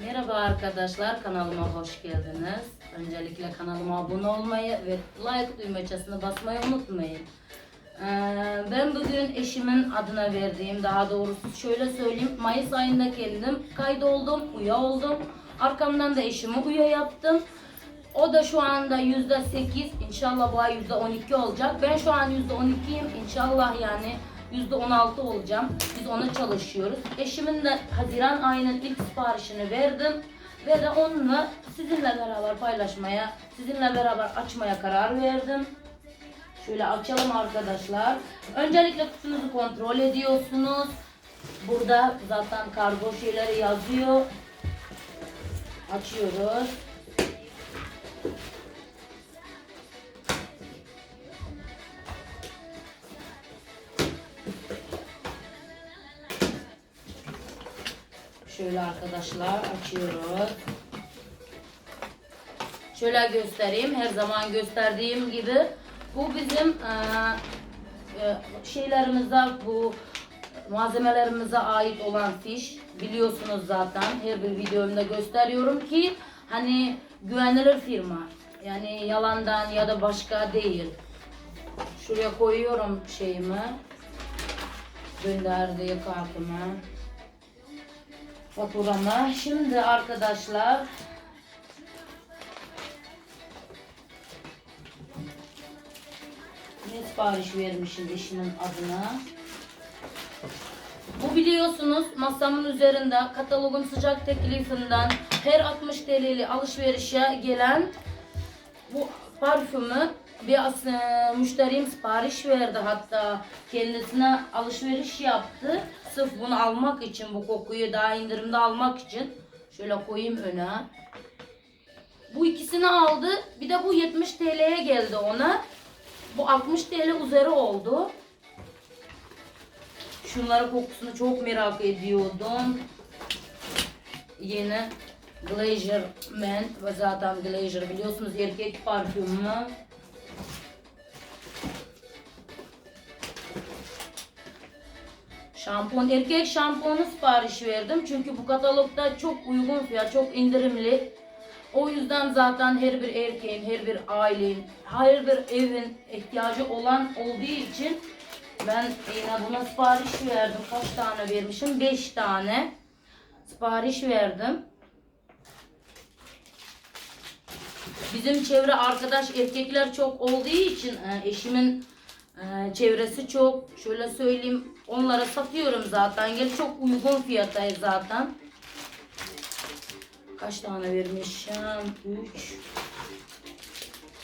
Merhaba arkadaşlar kanalıma hoş geldiniz. Öncelikle kanalıma abone olmayı ve like düğmesine basmayı unutmayın. Ee, ben bugün eşimin adına verdiğim daha doğrusu şöyle söyleyeyim Mayıs ayında kendim kaydoldum, üye oldum. Arkamdan da eşimi üye yaptım. O da şu anda yüzde sekiz, inşallah bu ay yüzde on iki olacak. Ben şu an yüzde on ikiyim, inşallah yani yüzde on altı olacağım. Biz ona çalışıyoruz. Eşimin de Haziran ayının ilk siparişini verdim. Ve de onunla sizinle beraber paylaşmaya, sizinle beraber açmaya karar verdim. Şöyle açalım arkadaşlar. Öncelikle kutunuzu kontrol ediyorsunuz. Burada zaten kargo şeyleri yazıyor. Açıyoruz. Şöyle arkadaşlar açıyoruz. Şöyle göstereyim. Her zaman gösterdiğim gibi. Bu bizim eee, e, şeylerimize bu malzemelerimize ait olan fiş. Biliyorsunuz zaten her bir videomda gösteriyorum ki hani güvenilir firma. Yani yalandan ya da başka değil. Şuraya koyuyorum şeyimi. Gönderdiği kartımı faturamı şimdi arkadaşlar ne sipariş vermişim eşimin adına. Bu biliyorsunuz masamın üzerinde katalogun sıcak teklifinden her 60 TL'li alışverişe gelen bu parfümü bir e, müşterim sipariş verdi hatta kendisine alışveriş yaptı. Sırf bunu almak için bu kokuyu daha indirimde almak için şöyle koyayım öne. Bu ikisini aldı. Bir de bu 70 TL'ye geldi ona. Bu 60 TL üzeri oldu. Şunların kokusunu çok merak ediyordum. Yine Glacier Man ve zaten Glacier biliyorsunuz erkek parfümü. Şampuan, erkek şampuanı sipariş verdim. Çünkü bu katalogda çok uygun fiyat, çok indirimli. O yüzden zaten her bir erkeğin, her bir ailenin, her bir evin ihtiyacı olan olduğu için ben yine buna sipariş verdim. Kaç tane vermişim? 5 tane sipariş verdim. Bizim çevre arkadaş erkekler çok olduğu için e, eşimin e, çevresi çok. Şöyle söyleyeyim onlara satıyorum zaten. Gel çok uygun fiyata zaten. Kaç tane vermişim? 3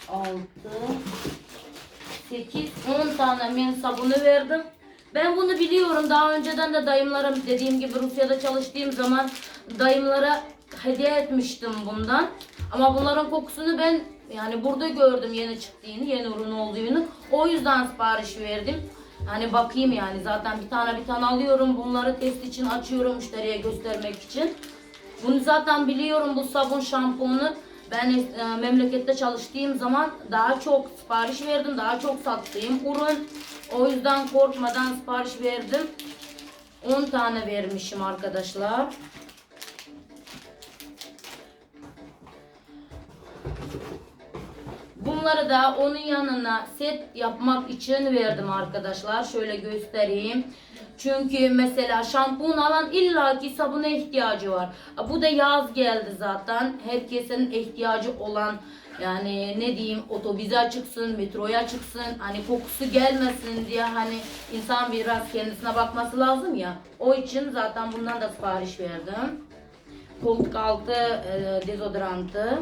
6 8 10 tane men sabunu verdim. Ben bunu biliyorum. Daha önceden de dayımlara dediğim gibi Rusya'da çalıştığım zaman dayımlara hediye etmiştim bundan. Ama bunların kokusunu ben yani burada gördüm yeni çıktığını, yeni ürün olduğunu. O yüzden sipariş verdim. Hani bakayım yani zaten bir tane bir tane alıyorum. Bunları test için açıyorum müşteriye göstermek için. Bunu zaten biliyorum bu sabun şampuanı. Ben e, memlekette çalıştığım zaman daha çok sipariş verdim. Daha çok sattığım ürün. O yüzden korkmadan sipariş verdim. 10 tane vermişim arkadaşlar. Bunları da onun yanına set yapmak için verdim arkadaşlar. Şöyle göstereyim. Çünkü mesela şampuan alan illaki sabuna ihtiyacı var. Bu da yaz geldi zaten. Herkesin ihtiyacı olan yani ne diyeyim otobüse çıksın, metroya çıksın. Hani kokusu gelmesin diye hani insan biraz kendisine bakması lazım ya. O için zaten bundan da sipariş verdim. Koltuk altı e, dezodorantı.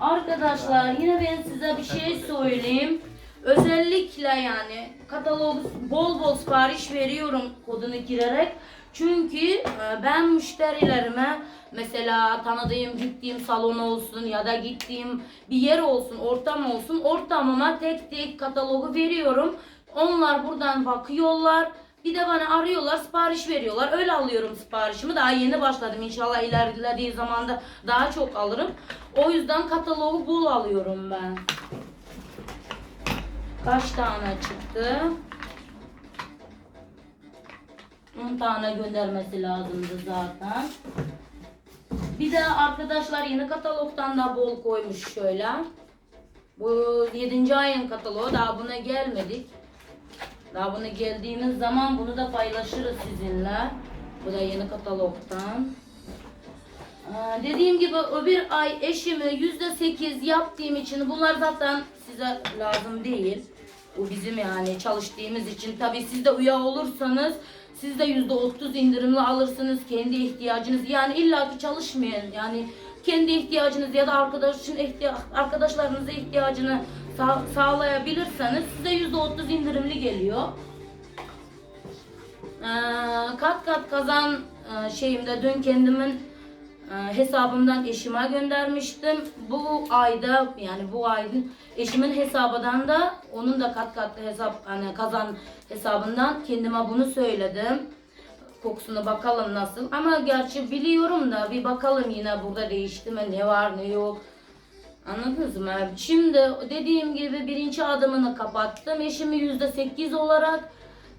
Arkadaşlar yine ben size bir şey söyleyeyim. Özellikle yani katalog bol bol sipariş veriyorum kodunu girerek. Çünkü e, ben müşterilerime mesela tanıdığım gittiğim salon olsun ya da gittiğim bir yer olsun, ortam olsun, ortamıma tek tek katalogu veriyorum. Onlar buradan bakıyorlar. Bir de bana arıyorlar, sipariş veriyorlar. Öyle alıyorum siparişimi. Daha yeni başladım. İnşallah ilerlediği zaman da daha çok alırım. O yüzden katalogu bol alıyorum ben. Kaç tane çıktı? 10 tane göndermesi lazımdı zaten. Bir de arkadaşlar yeni katalogdan da bol koymuş şöyle. Bu 7. ayın kataloğu daha buna gelmedik. Daha buna geldiğimiz zaman bunu da paylaşırız sizinle. Bu da yeni katalogdan. Ee, dediğim gibi öbür ay eşimi yüzde sekiz yaptığım için bunlar zaten size lazım değil. Bu bizim yani çalıştığımız için. Tabi siz de üye olursanız siz de yüzde otuz indirimli alırsınız kendi ihtiyacınız. Yani illaki çalışmayın. Yani kendi ihtiyacınız ya da arkadaşın ihtiya arkadaşlarınıza ihtiyacını sağ- sağlayabilirseniz size yüzde otuz indirimli geliyor. Ee, kat kat kazan e, şeyimde dün kendimin e, hesabımdan eşime göndermiştim. Bu ayda yani bu ayın eşimin hesabından da onun da kat katlı hesap hani kazan hesabından kendime bunu söyledim. Kokusuna bakalım nasıl. Ama gerçi biliyorum da bir bakalım yine burada değişti mi ne var ne yok. Anladınız mı? Şimdi dediğim gibi birinci adımını kapattım. Eşimi yüzde sekiz olarak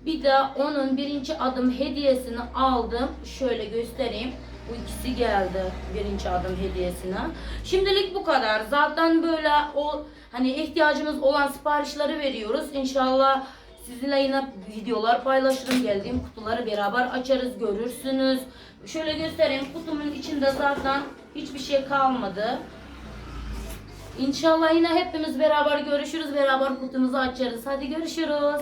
bir de onun birinci adım hediyesini aldım. Şöyle göstereyim. Bu ikisi geldi birinci adım hediyesine. Şimdilik bu kadar. Zaten böyle o hani ihtiyacımız olan siparişleri veriyoruz. İnşallah sizinle yine videolar paylaşırım. Geldiğim kutuları beraber açarız görürsünüz. Şöyle göstereyim. Kutumun içinde zaten hiçbir şey kalmadı. İnşallah yine hepimiz beraber görüşürüz. Beraber kutumuzu açarız. Hadi görüşürüz.